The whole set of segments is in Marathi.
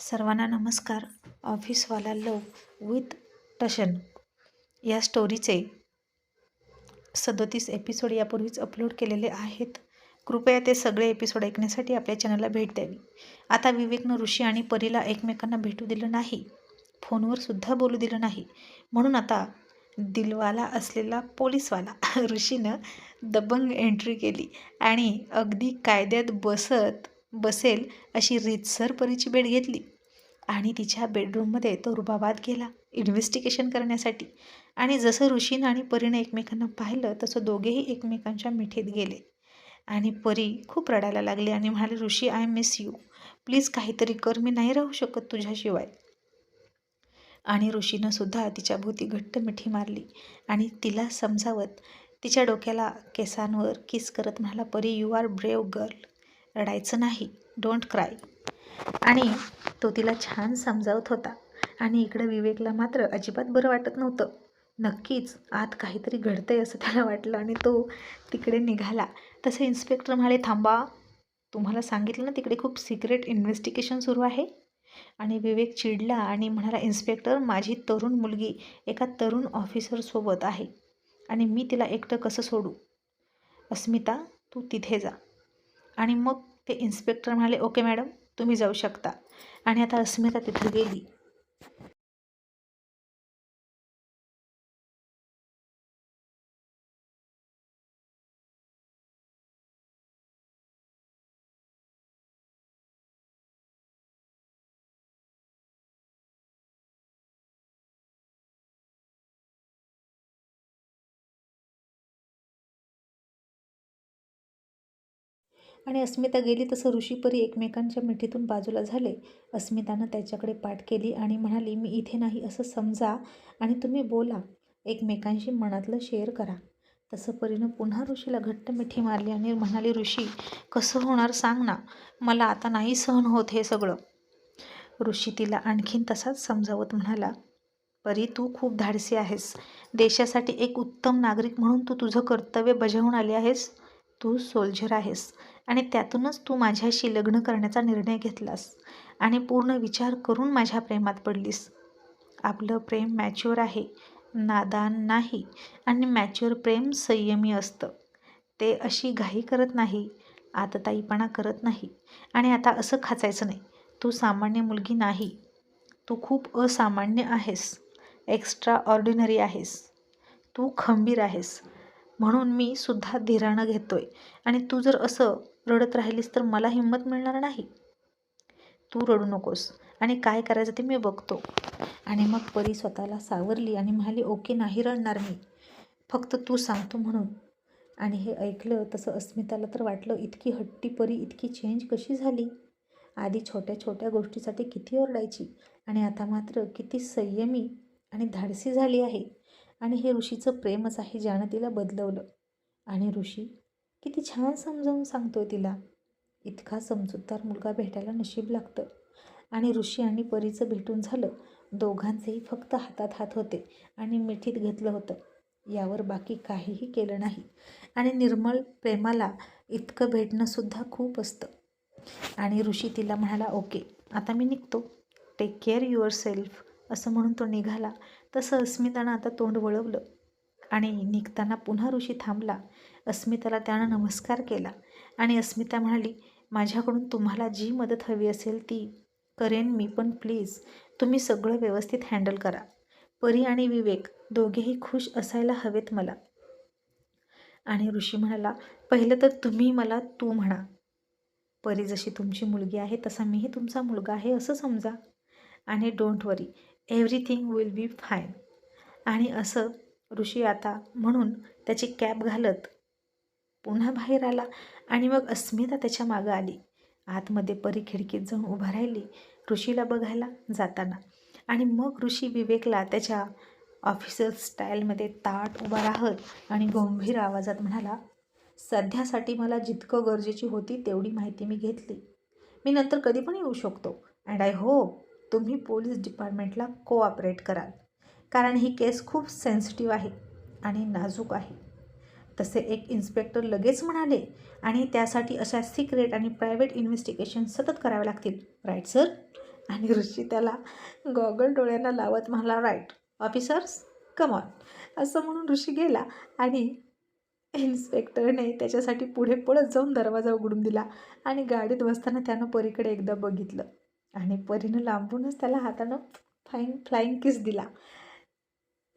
सर्वांना नमस्कार. ऑफिसवाला लव विथ टशन या स्टोरीचे सदोतीस एपिसोड यापूर्वीच अपलोड केलेले आहेत. कृपया ते सगळे एपिसोड ऐकण्यासाठी आपल्या चॅनलला भेट द्यावी. आता विवेकनं ऋषी आणि परीला एकमेकांना भेटू दिलं नाही. फोनवर सुद्धा बोलू दिलं नाही. म्हणून आता दिलवाला असलेला पोलीसवाला ऋषीनं दबंग एंट्री केली आणि अगदी कायद्यात बसत बसेल अशी रीतसर परीची बेड घेतली. आणि तिच्या बेडरूममध्ये तो रुबाबात गेला इन्व्हेस्टिगेशन करण्यासाठी. आणि जसं ऋषीनं आणि परीनं एकमेकांना पाहिलं तसं दोघेही एकमेकांच्या मिठीत गेले. आणि परी खूप रडायला लागली आणि म्हणाले Rishi I miss you please काहीतरी कर मी नाही राहू शकत तुझ्याशिवाय. आणि ऋषीनं सुद्धा तिच्या भोवती घट्ट मिठी मारली. आणि तिला समजावत तिच्या डोक्याला केसांवर किस करत म्हणाला परी यू आर ब्रेव गर्ल रडायचं नाही. डोंट क्राय आणि तो तिला छान समजावत होता. आणि इकडं विवेकला मात्र अजिबात बरं वाटत नव्हतं. नक्कीच आत काहीतरी घडतंय असं त्याला वाटलं आणि तो तिकडे निघाला. तसे इन्स्पेक्टर म्हणाले थांबा. तुम्हाला सांगितलं ना तिकडे खूप सिक्रेट इन्व्हेस्टिगेशन सुरू आहे. आणि विवेक चिडला आणि म्हणाला इन्स्पेक्टर माझी तरुण मुलगी एका तरुण ऑफिसरसोबत आहे आणि मी तिला एकटं कसं सोडू? अस्मिता तू तिथे जा. आणि मग ते इन्स्पेक्टर म्हणाले ओके मॅडम तुम्ही जाऊ शकता. आणि आता अस्मिता तिथे गेली. आणि अस्मिता गेली तसं ऋषीपरी एकमेकांच्या मिठीतून बाजूला झाले. अस्मितानं त्याच्याकडे पाठ केली आणि म्हणाली मी इथे नाही असं समजा आणि तुम्ही बोला. एकमेकांशी मनातलं शेअर करा. तसं परीनं पुन्हा ऋषीला घट्ट मिठी मारली आणि म्हणाली ऋषी कसं होणार सांग ना. मला आता नाही सहन होत हे सगळं. ऋषी तिला आणखीन तसाच समजावत म्हणाला परी तू खूप धाडसी आहेस. देशासाठी एक उत्तम नागरिक म्हणून तू तुझं कर्तव्य बजावून आली आहेस. तू सोल्जर आहेस. आणि त्यातूनच तू माझ्याशी लग्न करण्याचा निर्णय घेतलास आणि पूर्ण विचार करून माझ्या प्रेमात पडलीस. आपलं प्रेम मॅच्युअर आहे नादान नाही आणि मॅच्युअर प्रेम संयमी असतं. ते अशी घाई करत नाही आतताईपणा करत नाही आणि आता असं खाचायचं नाही. तू सामान्य मुलगी नाही. तू खूप असामान्य आहेस. एक्स्ट्रा ऑर्डिनरी आहेस. तू खंबीर आहेस. म्हणून मी सुद्धा धीरानं घेतोय. आणि तू जर असं रडत राहिलीस तर मला हिंमत मिळणार नाही. तू रडू नकोस. आणि काय करायचं ते मी बघतो. आणि मग परी स्वतःला सावरली आणि म्हणाली ओके नाही रडणार मी. फक्त तू सांगतो म्हणून. आणि हे ऐकलं तसं अस्मिताला तर वाटलं इतकी हट्टी परी इतकी चेंज कशी झाली? आधी छोट्या छोट्या गोष्टीसाठी किती ओरडायची? आणि आता मात्र किती संयमी आणि धाडसी झाली आहे. आणि हे ऋषीचं प्रेमच आहे ज्यानं तिला बदलवलं. आणि ऋषी किती छान समजावून सांगतोय तिला. इतका समजूतदार मुलगा भेटायला नशीब लागतं. आणि ऋषी आणि परीचं भेटून झालं. दोघांचेही फक्त हातात हात होते आणि मिठीत घेतलं होतं. यावर बाकी काहीही केलं नाही. आणि निर्मळ प्रेमाला इतकं भेटणंसुद्धा खूप असतं. आणि ऋषी तिला म्हणाला ओके आता मी निघतो. टेक केअर युअर सेल्फ असं म्हणून तो निघाला. तसं अस्मितानं आता तोंड वळवलं आणि निघताना पुन्हा ऋषी थांबला. अस्मिताला त्यानं नमस्कार केला आणि अस्मिता म्हणाली माझ्याकडून तुम्हाला जी मदत हवी असेल ती करेन मी पण प्लीज तुम्ही सगळं व्यवस्थित हँडल करा. परी आणि विवेक दोघेही खुश असायला हवेत मला. आणि ऋषी म्हणाला पहिलं तर तुम्ही मला तू म्हणा. परी जशी तुमची मुलगी आहे तसा मीही तुमचा मुलगा आहे असं समजा. आणि don't worry everything will be fine आणि असं ऋषी आता म्हणून त्याची कॅप घालत पुन्हा बाहेर आला आणि मग अस्मिता त्याच्या मागं आली. आतमध्ये परी खिडकीत जाऊन उभा राहिली. ऋषीला बघायला जाताना. आणि मग ऋषी विवेकला त्याच्या ऑफिसर स्टाईलमध्ये ताट उभा राहत आणि गंभीर आवाजात म्हणाला सध्यासाठी मला जितकं गरजेची होती तेवढी माहिती मी घेतली. मी नंतर कधी पण येऊ शकतो. अँड आय होप तुम्ही पोलीस डिपार्टमेंटला कोऑपरेट कराल. कारण ही केस खूप सेन्सिटिव्ह आहे आणि नाजूक आहे. तसे एक इन्स्पेक्टर लगेच म्हणाले आणि त्यासाठी अशा सिक्रेट आणि प्रायव्हेट इन्व्हेस्टिगेशन सतत करावे लागतील. राईट सर आणि ऋषी त्याला गॉगल डोळ्यांना लावत म्हणाला राईट ऑफिसर्स कमॉन असं म्हणून ऋषी गेला आणि इन्स्पेक्टरने त्याच्यासाठी पुढे पळत जाऊन दरवाजा उघडून दिला आणि गाडीत बसताना त्यानं परीकडे एकदा बघितलं. आणि परीनं लांबूनच त्याला हातानं फाईन फ्लाईंग किस दिला.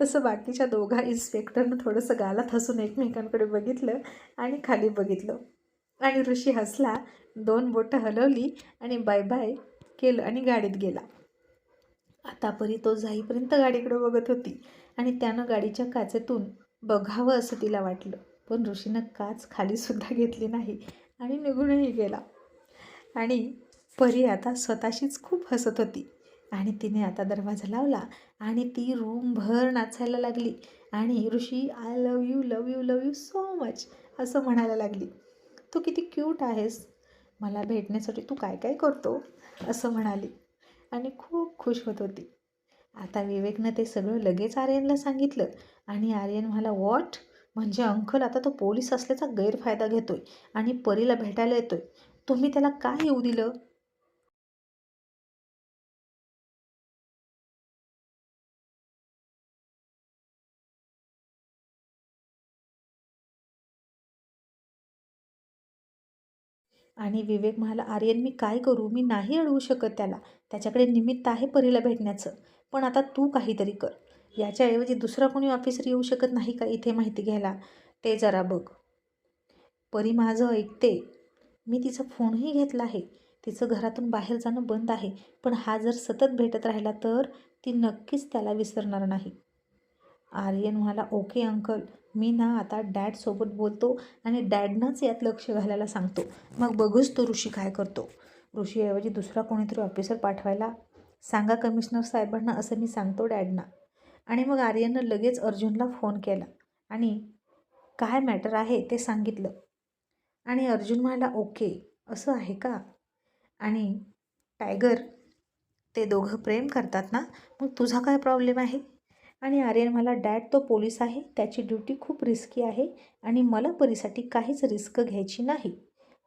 तसं बाकीच्या दोघा इन्स्पेक्टरनं थोडंसं गालात हसून एकमेकांकडे बघितलं आणि खाली बघितलं. आणि ऋषी हसला दोन बोटं हलवली आणि बाय बाय केलं आणि गाडीत गेला. आता परी तो जाईपर्यंत गाडीकडे बघत होती आणि त्यानं गाडीच्या काचेतून बघावं असं तिला वाटलं. पण ऋषीनं काच खालीसुद्धा घेतली नाही आणि निघूनही गेला. आणि परी आता स्वतःशीच खूप हसत होती. आणि तिने आता दरवाजा लावला आणि ती रूमभर नाचायला लागली. आणि Rishi I love you love you love you so much असं म्हणायला लागली. तू किती क्यूट आहेस. मला भेटण्यासाठी तू काय काय करतो? असं म्हणाली. आणि खूप खुश होत होती. आता विवेकनं ते सगळं लगेच आर्यनला सांगितलं. आणि आर्यन म्हणाला वॉट म्हणजे अंकल आता तो पोलीस असल्याचा गैरफायदा घेतोय आणि परीला भेटायला येतोय. तुम्ही त्याला काय येऊ दिलं? आणि विवेक म्हणाला आर्यन मी काय करू? मी नाही अडवू शकत त्याला. त्याच्याकडे निमित्त आहे परीला भेटण्याचं. पण आता तू काहीतरी कर. याच्याऐवजी दुसरा कोणी ऑफिसर येऊ शकत नाही का इथे माहिती घ्यायला? ते जरा बघ. परी माझं ऐकते. मी तिचा फोनही घेतला आहे. तिचं घरातून बाहेर जाणं बंद आहे. पण हा जर सतत भेटत राहिला तर ती नक्कीच त्याला विसरणार नाही. आर्यन म्हणाला ओके अंकल. मी ना आता डॅडसोबत बोलतो आणि डॅडनंच यात लक्ष घालायला सांगतो. मग बघूच तो ऋषी काय करतो. ऋषीऐवजी दुसरा कोणीतरी ऑफिसर पाठवायला सांगा कमिशनर साहेबांना असं मी सांगतो डॅडना आणि मग आर्यनं लगेच अर्जुनला फोन केला आणि काय मॅटर आहे ते सांगितलं. आणि अर्जुन म्हणाला ओके असं आहे का? आणि टायगर ते दोघं प्रेम करतात ना मग तुझा काय प्रॉब्लेम आहे? आणि आर्यन मला डॅड तो पोलीस आहे त्याची ड्युटी खूप रिस्की आहे आणि मला परीसाठी काहीच रिस्क घ्यायची नाही.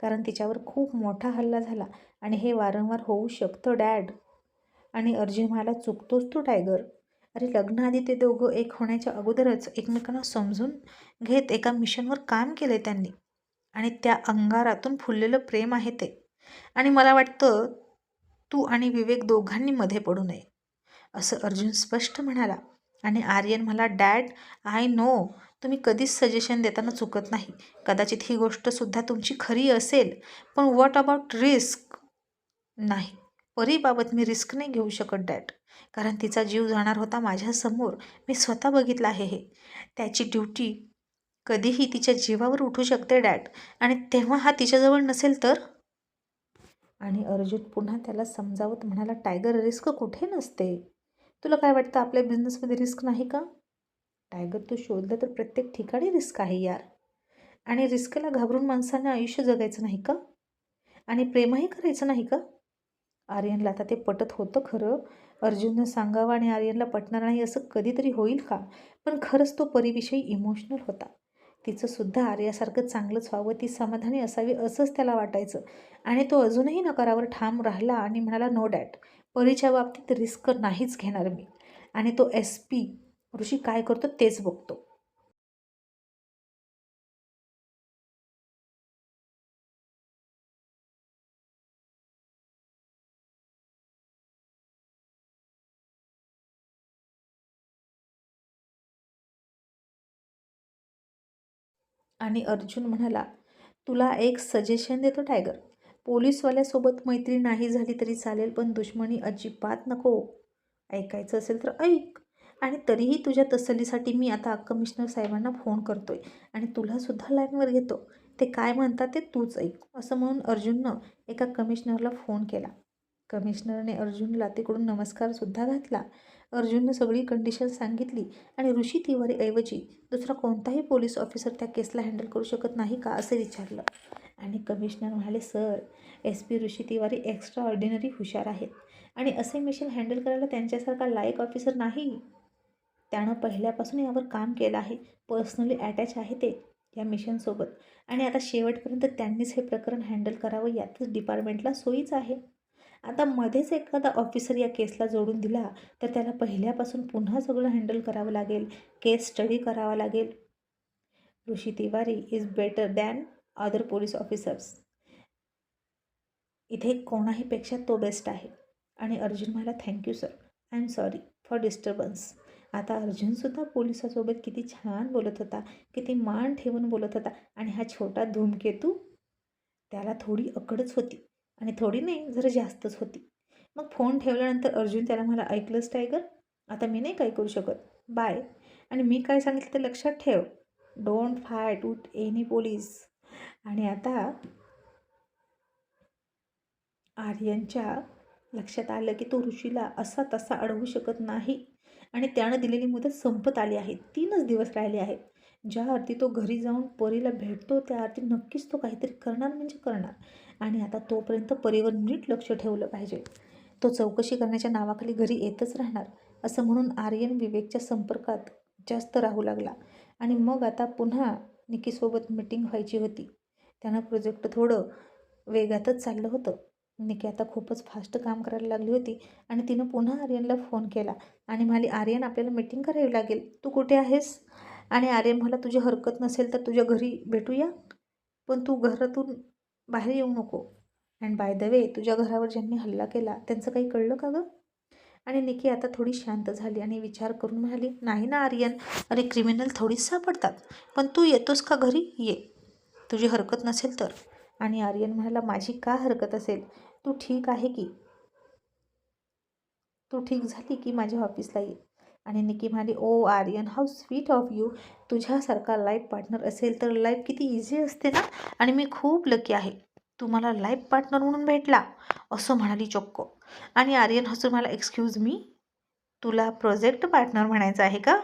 कारण तिच्यावर खूप मोठा हल्ला झाला आणि हे वारंवार होऊ शकतं डॅड. आणि अर्जुन मला चुकतोच तो टायगर. अरे लग्नाआधी ते दोघं एक होण्याच्या अगोदरच एकमेकांना समजून घेत एका मिशनवर काम केलं त्यांनी. आणि त्या अंगारातून फुललेलं प्रेम आहे ते. आणि मला वाटतं तू आणि विवेक दोघांनी मध्ये पडू नये असं अर्जुन स्पष्ट म्हणाला. आणि आर्यन मला डॅड आय नो. तुम्ही कधीच सजेशन देताना चुकत नाही. कदाचित ही गोष्टसुद्धा तुमची खरी असेल. पण वॉट अबाउट रिस्क नाही. परीबाबत मी रिस्क नाही घेऊ शकत डॅड. कारण तिचा जीव जाणार होता माझ्यासमोर मी स्वतः बघितलं आहे हे. त्याची ड्युटी कधीही तिच्या जीवावर उठू शकते डॅड. आणि तेव्हा हा तिच्याजवळ नसेल तर? आणि अर्जुन पुन्हा त्याला समजावत म्हणाला टायगर रिस्क कुठे नसते? तुला काय वाटतं आपल्या बिझनेसमध्ये रिस्क नाही का? टायगर तू शोधलं तर प्रत्येक ठिकाणी रिस्क आहे यार. आणि रिस्कला घाबरून माणसाने आयुष्य जगायचं नाही का? आणि प्रेमही करायचं नाही का? आर्यनला आता ते पटत होतं खरं. अर्जुननं सांगावं आणि आर्यनला पटणार नाही असं कधीतरी होईल का? पण खरंच तो परीविषयी इमोशनल होता. तिचंसुद्धा आर्यासारखं चांगलंच व्हावं ती समाधानी असावी असंच त्याला वाटायचं. आणि तो अजूनही नकारावर ठाम राहिला आणि म्हणाला नो डॅट परीच्या बाबतीत रिस्क नाहीच घेणार मी. आणि तो एस पी ऋषी काय करतो तेच बघतो. आणि अर्जुन म्हणाला तुला एक सजेशन देतो टायगर पोलीसवाल्यासोबत मैत्री नाही झाली तरी चालेल पण दुश्मनी अजिबात नको. ऐकायचं असेल तर ऐक. आणि तरीही तुझ्या तसल्लीसाठी मी आता कमिशनर साहेबांना फोन करतोय आणि तुलासुद्धा लाईनवर घेतो. ते काय म्हणतात ते तूच ऐक. असं म्हणून अर्जुननं एका कमिशनरला फोन केला. कमिशनरने अर्जुनला तिकडून नमस्कारसुद्धा घातला. अर्जुननं सगळी कंडिशन सांगितली आणि ऋषी तिवारीऐवजी दुसरा कोणताही पोलीस ऑफिसर त्या केसला हँडल करू शकत नाही का असं विचारलं. आणि कमिशनर म्हणाले sir S P Rishi Tiwari extraordinary हुशार आहेत. आणि असे मिशन हँडल करायला त्यांच्यासारखा लायक ऑफिसर नाही. त्यानं पहिल्यापासून यावर काम केलं आहे. पर्सनली अटॅच आहे ते या मिशनसोबत आणि आता शेवटपर्यंत त्यांनीच हे प्रकरण हँडल करावं यातच डिपार्टमेंटला सोयीच आहे. आता मध्येच एखादा ऑफिसर या केसला जोडून दिला तर त्याला पहिल्यापासून पुन्हा सगळं हँडल करावं लागेल. केस स्टडी करावा लागेल. Rishi Tiwari is better than other police officers इथे कोणाहीपेक्षा तो बेस्ट आहे. आणि अर्जुन मला thank you sir I am sorry for disturbance आता अर्जुनसुद्धा पोलिसासोबत किती छान बोलत होता किती मान ठेवून बोलत होता. आणि हा छोटा धूमकेतू त्याला थोडी अकडच होती. आणि थोडी नाही जरा जास्तच होती. मग फोन ठेवल्यानंतर अर्जुन त्याला मला ऐकलंच टायगर आता मी नाही काय करू शकत. बाय आणि मी काय सांगितलं ते लक्षात ठेव. Don't fight with any police आणि आता आर्यनच्या लक्षात आलं की तो ऋषीला असा तसा अडवू शकत नाही. आणि त्यानं दिलेली मुदत संपत आली आहे. तीनच दिवस राहिले आहेत. ज्या अर्थी तो घरी जाऊन परीला भेटतो त्या अर्थी नक्कीच तो काहीतरी करणार म्हणजे करणार. आणि आता तोपर्यंत परीवर नीट लक्ष ठेवलं पाहिजे. तो चौकशी करण्याच्या नावाखाली घरी येतच राहणार असं म्हणून आर्यन विवेकच्या संपर्कात जास्त राहू लागला. आणि मग आता पुन्हा निकीसोबत मीटिंग व्हायची होती. त्यानं प्रोजेक्ट थोडं वेगातच चाललं होतं. निकी आता खूपच फास्ट काम करायला लागली होती आणि तिनं पुन्हा आर्यनला फोन केला आणि म्हणाली आर्यन आपल्याला मीटिंग करावी लागेल. तू कुठे आहेस? आणि आर्यन मला तुझी हरकत नसेल तर तुझ्या घरी भेटूया. पण तू घरातून बाहेर येऊ नको. अँड बाय द वे तुझ्या घरावर ज्यांनी हल्ला केला त्यांचं काही कळलं का गं? आणि निकी आता थोडी शांत झाली आणि विचार करून म्हणाली नाही ना आर्यन अरे क्रिमिनल थोडीच सापडतात. पण तू येतोस का घरी? ये. तुझी हरकत नसेल तर. आणि आर्यन म्हणाला माझी का हरकत असेल? तू ठीक आहे की? तू ठीक झाली की माझ्या ऑफिसला ये. आणि निकी म्हणाली ओ Aryan how sweet of you. तुझ्यासारखा life partner असेल तर लाईफ किती इझी असते ना? आणि मी खूप लकी आहे. तू मला लाईफ पार्टनर म्हणून भेटला असं म्हणाली चोक्को. आणि आर्यन हसून मला एक्सक्यूज मी तुला प्रोजेक्ट पार्टनर म्हणायचं आहे का?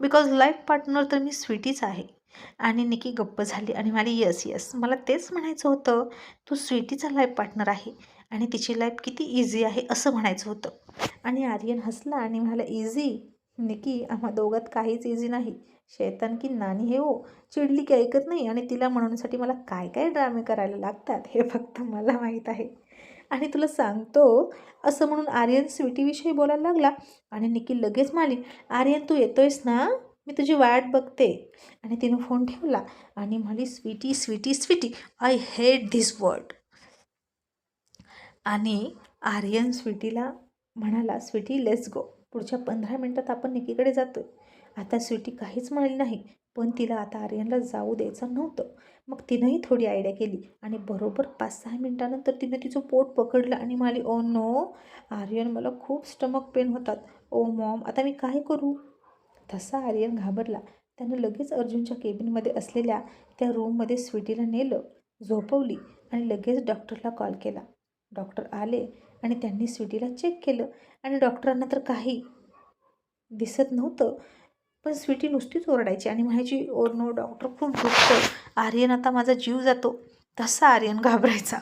बिकॉज लाईफ पार्टनर तर मी स्वीटीच आहे. आणि निकी गप्प झाली आणि म्हणाली येस येस मला तेच म्हणायचं होतं तू स्वीटीचा लाईफ पार्टनर आहे आणि तिची लाईफ किती इझी आहे असं म्हणायचं होतं. आणि आर्यन हसला आणि म्हणाला इझी निकी आम्हा दोघात काहीच इझी नाही. शैतान की नानी हे हो चिडली की ऐकत नाही आणि तिला म्हणण्यासाठी मला काय काय ड्रामे करायला लागतात हे फक्त मला माहीत आहे. आणि तुला सांगतो असं म्हणून आर्यन स्वीटीविषयी बोलायला लागला आणि निकी लगेच म्हणाली आर्यन तू येतोयस ना? मी तुझी वाट बघते. आणि तिनं फोन ठेवला आणि म्हणाली sweetie sweetie sweetie I hate this word आणि आर्यन स्वीटीला म्हणाला स्वीटी लेट्स गो पुढच्या पंधरा मिनटात आपण निकीकडे जातो आता स्वीटी काहीच म्हणाली नाही पण तिला आता आर्यनला जाऊ द्यायचं नव्हतं. मग तिनंही थोडी आयडिया केली आणि बरोबर पाच सहा मिनटानंतर तिनं तिचं पोट पकडलं आणि म्हणाली oh ओ नो आर्यन मला खूप स्टमक पेन होतात. Oh ओ मॉम आता मी काय करू? तसा आर्यन घाबरला. त्यानं लगेच अर्जुनच्या केबिनमध्ये असलेल्या त्या रूममध्ये स्वीटीला नेलं झोपवली आणि लगेच डॉक्टरला कॉल केला. डॉक्टर आले आणि त्यांनी स्वीटीला चेक केलं आणि डॉक्टरांना तर काही दिसत नव्हतं. पण स्वीटी नुसतीच ओरडायची आणि म्हणायची ओ नो डॉक्टर खूप दुखतो आर्यन आता माझा जीव जातो. तसा आर्यन घाबरायचा.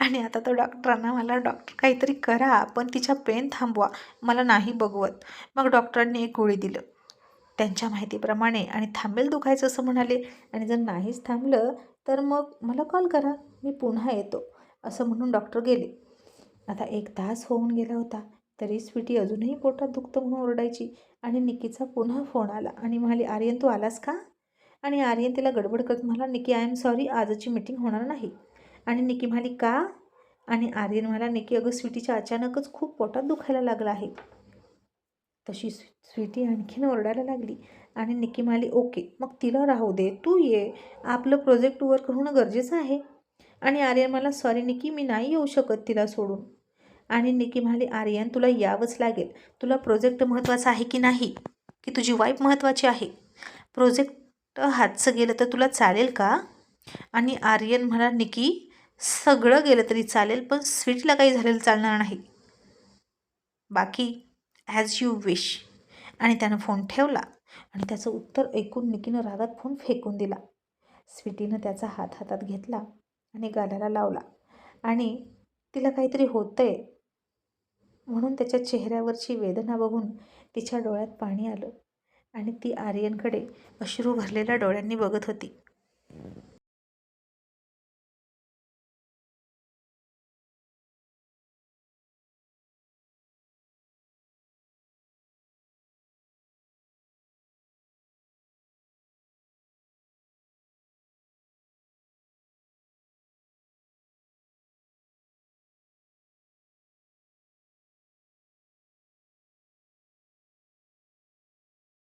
आणि आता तो डॉक्टरांना मला डॉक्टर काहीतरी करा पण तिच्या पेन थांबवा. मला नाही बघवत. मग डॉक्टरांनी एक गोळी दिलं. त्यांच्या माहितीप्रमाणे आणि थांबेल दुखायचं असं म्हणाले. आणि जर नाहीच थांबलं तर मग मला कॉल करा. मी पुन्हा येतो. असं म्हणून डॉक्टर गेले. आता एक तास होऊन गेला होता. तरी स्वीटी अजूनही पोटात दुखतं म्हणून ओरडायची आणि निकीचा पुन्हा फोन आला आणि म्हणाली आर्यन तू आलास का? आणि आर्यन तिला गडबड करत म्हणाला निकी आय एम सॉरी आजची मीटिंग होणार नाही. आणि निकी म्हणाली का? आणि आर्यन म्हणाला निकी अगं स्वीटीच्या अचानकच खूप पोटात दुखायला लागलं आहे. तशी स्वीटी आणखीन ओरडायला लागली आणि निकी म्हणाली ओके मग तिला राहू दे तू ये आपलं प्रोजेक्ट वर्क होणं गरजेचं आहे. आणि आर्यन मला सॉरी निकी मी नाही येऊ शकत तिला सोडून. आणि निकी म्हणाली आर्यन तुला यावंच लागेल. तुला प्रोजेक्ट महत्त्वाचा आहे की नाही? की तुझी वाईफ महत्त्वाची आहे? प्रोजेक्ट हातचं गेलं तर तुला चालेल का? आणि आर्यन म्हणा निकी सगळं गेलं तरी चालेल पण स्वीटला काही झालेलं चालणार नाही. बाकी ॲज यू विश आणि त्यानं फोन ठेवला आणि त्याचं उत्तर ऐकून निकीनं रागात फोन फेकून दिला. स्वीटीनं त्याचा हात हातात घेतला आणि गालाला लावला. आणि तिला काहीतरी होतं आहे म्हणून त्याच्या चेहऱ्यावरची वेदना बघून तिच्या डोळ्यात पाणी आलं आणि ती आर्यनकडे अश्रू भरलेल्या डोळ्यांनी बघत होती.